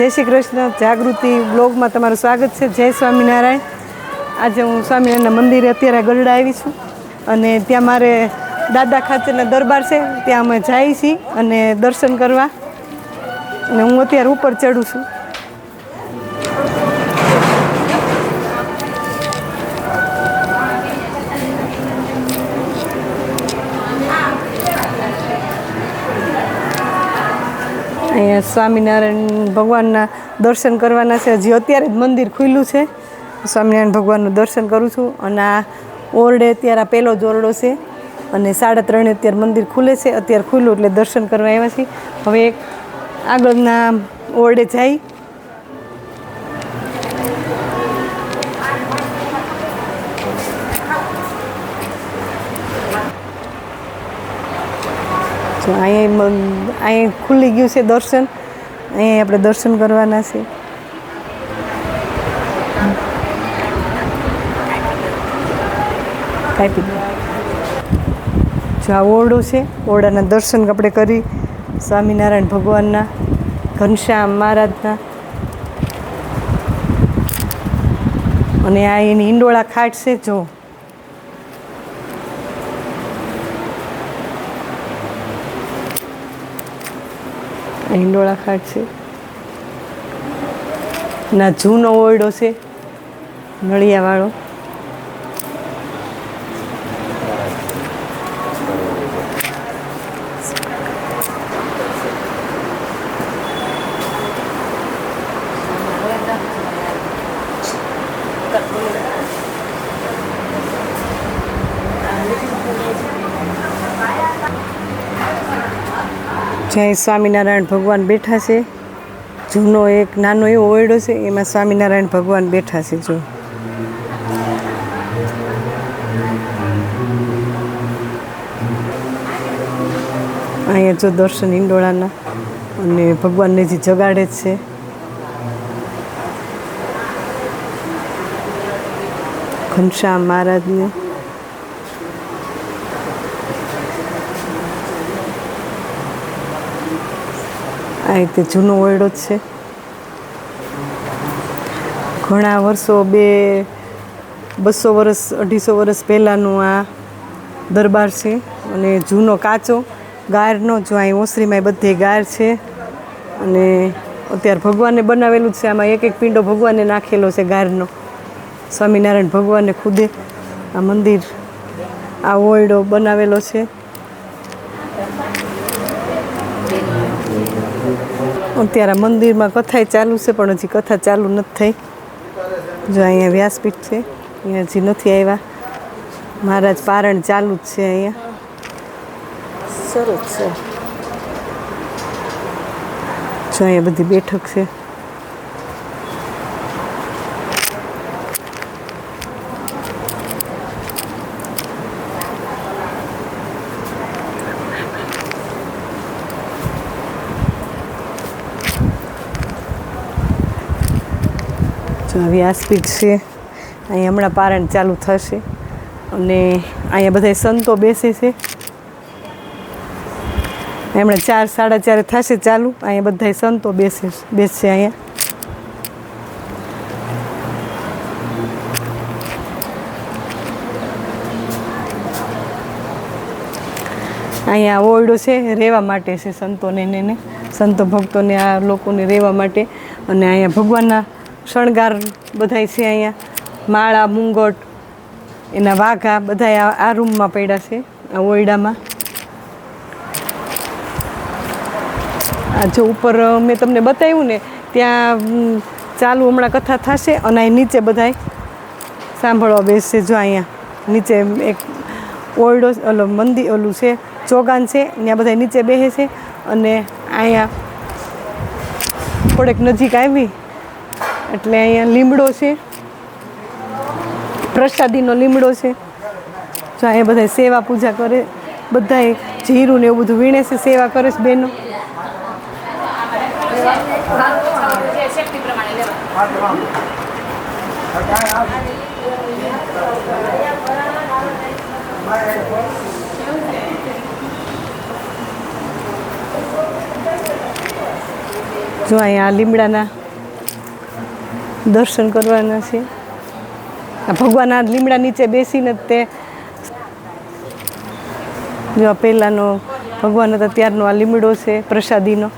જય શ્રી કૃષ્ણ. જાગૃતિ બ્લોગમાં તમારું સ્વાગત છે. જય સ્વામિનારાયણ. આજે હું સ્વામિનારાયણના મંદિરે અત્યારે ગરડા આવી છું. અને ત્યાં મારે દાદા ખાચરના દરબાર છે. ત્યાં અમે જઈએ છીએ અને દર્શન કરવા. અને હું અત્યારે ઉપર ચડું છું. અહીંયા સ્વામિનારાયણ ભગવાનના દર્શન કરવાના છે. હજી અત્યારે જ મંદિર ખુલ્લું છે. સ્વામિનારાયણ ભગવાનનું દર્શન કરું છું. અને આ ઓરડે અત્યારે આ પહેલો જ ઓરડો છે. અને સાડા ત્રણે અત્યારે મંદિર ખુલે છે. અત્યારે ખુલ્લું એટલે દર્શન કરવા આવ્યા છીએ. હવે આગળના ઓરડે જઈ જો અહીંયા અહીંયા ખુલી ગયું છે દર્શન. અહીંયા આપણે દર્શન કરવાના છે. કાપી જો આ ઓરડો છે, ઓરડાના દર્શન આપણે કરી સ્વામિનારાયણ ભગવાનના, ઘનશ્યામ મહારાજના. અને આ એની ઇંડોળા ખાટ છે, જો. આ ઈંડોળા ખાટ છે. ના જૂનો ઓરડો છે નળિયાવાળો. જ્યાં સ્વામિનારાયણ ભગવાન બેઠા છે. જૂનો એક નાનો એવો ઓરડો છે, એમાં સ્વામિનારાયણ ભગવાન બેઠા છે જો. અહીંયા જો દર્શન ઈંડોળાના અને ભગવાનને જે જગાડે જ છે. ઘનશ્યામ મહારાજને. આ રીતે જૂનો ઓરડો જ છે. ઘણા વર્ષો બે, બસો વર્ષ, અઢીસો વર્ષ પહેલાંનું આ દરબાર છે અને જૂનો કાચો ગારનો જો અહીં ઓસરીમાં બધે ગાર છે. અને અત્યારે ભગવાને બનાવેલું જ છે. આમાં એક એક પિંડો ભગવાને નાખેલો છે ગારનો સ્વામિનારાયણ ભગવાને ખુદે આ મંદિર, આ ઓરડો બનાવેલો છે. અત્યારે મંદિરમાં કથાય ચાલુ છે, પણ હજી કથા ચાલુ નથી થઈ. જો અહીંયા વ્યાસપીઠ છે, અહીંયા હજી નથી આવ્યા. મહારાજ પારણ ચાલુ જ છે અહીંયા. સરસ છે. જો અહીંયા બધી બેઠક છે. વ્યાસપીઠ છે. અહીંયા હમણાં પારણ ચાલુ થશે. અને અહીંયા બધા સંતો બેસે છે. હમણાં ચાર, સાડા ચારે થશે ચાલુ. અહીંયા બધા સંતો બેસે બેસશે અહીંયા. અહીંયા ઓરડો છે, રહેવા માટે છે સંતોને ને. સંતો ભક્તોને આ લોકોને રહેવા માટે. અને અહીંયા ભગવાનના શણગાર બધાય છે અહીંયા. માળા, મુંગટ, એના વાઘા બધા આ આ રૂમમાં પડ્યા છે, આ ઓરડામાં. આ જો ઉપર મેં તમને બતાવ્યું ને, ત્યાં ચાલુ હમણાં કથા થશે અને અહીં નીચે બધાય સાંભળવા બેસશે જો અહીંયા. નીચે એક ઓરડો ઓલો મંદિર ઓલું છે, ચોગાન છે, ત્યાં બધા નીચે બેસે છે અને અહીંયા થોડેક નજીક આવી એટલે અહીંયા લીમડો છે. પ્રસાદીનો લીમડો છે. જો અહીંયા બધા સેવા પૂજા કરે. બધા જીરું ને એવું બધું વીણે છે, સેવા કરે છે બહેનો જો અહીંયા લીમડાના દર્શન કરવાના છે. ભગવાન આ લીમડા નીચે બેસીને તે જો પહેલાંનો ભગવાન હતા ત્યારનો આ લીમડો છે, પ્રસાદીનો.